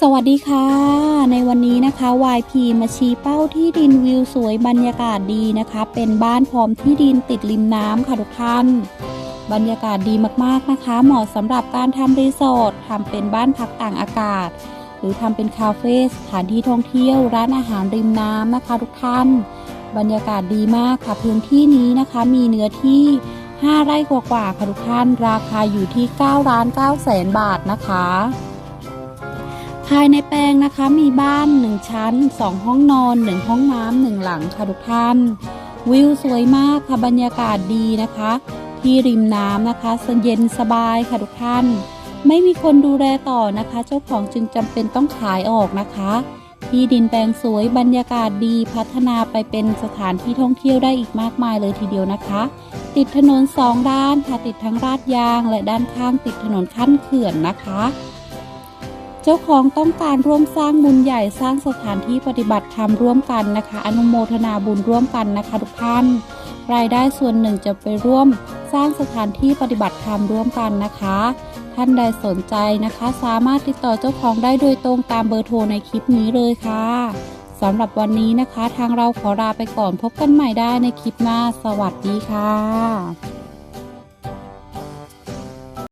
สวัสดีค่ะ ในวันนี้นะคะ YP มาชี้เป้าที่ดินวิวสวยบรรยากาศดีนะคะ เป็นบ้านพร้อมที่ดินติดริมน้ำค่ะทุกท่าน บรรยากาศดีมากๆนะคะ เหมาะสำหรับการทำรีสอร์ททำเป็นบ้านพักต่างอากาศ หรือทำเป็นคาเฟ่สถานที่ท่องเที่ยว ร้านอาหารริมน้ำนะคะ ทุกท่าน บรรยากาศดีมากค่ะพื้นที่นี้นะคะ มีเนื้อที่ 5 ไร่กว่าๆค่ะทุกท่าน ราคาอยู่ที่9ล้าน9แสนบาทนะคะายในแปลงนะคะมีบ้าน 1 ชั้น 2 ห้องนอน 1 ห้องน้ำหนึ่งหลังค่ะทุกท่าน วิวสวยมากค่ะบรรยากาศดีนะคะ ที่ริมน้ำนะคะเย็นสบายค่ะทุกท่าน ไม่มีคนดูแลต่อนะคะ เจ้าของจึงจำเป็นต้องขายออกนะคะ ที่ดินแปลงสวยบรรยากาศดีพัฒนาไปเป็นสถานที่ท่องเที่ยวได้อีกมากมายเลยทีเดียวนะคะ ติดถนนสองด้านค่ะติดทั้งลาดยาง และด้านข้างติดถนนขั้นเขื่อนนะคะ เจ้าของต้องการร่วมสร้างบุญใหญ่สร้างสถานที่ปฏิบัติธรรมร่วมกันนะคะ อนุโมทนาบุญร่วมกันนะคะทุกท่าน รายได้ส่วนหนึ่งจะไปร่วมสร้างสถานที่ปฏิบัติธรรมร่วมกันนะคะ ท่านใดสนใจนะคะ สามารถติดต่อเจ้าของได้โดยตรงตามเบอร์โทรในคลิปนี้เลยค่ะสำหรับวันนี้นะคะ ทางเราขอลาไปก่อนพบกันใหม่ได้ในคลิปหน้า สวัสดีค่ะ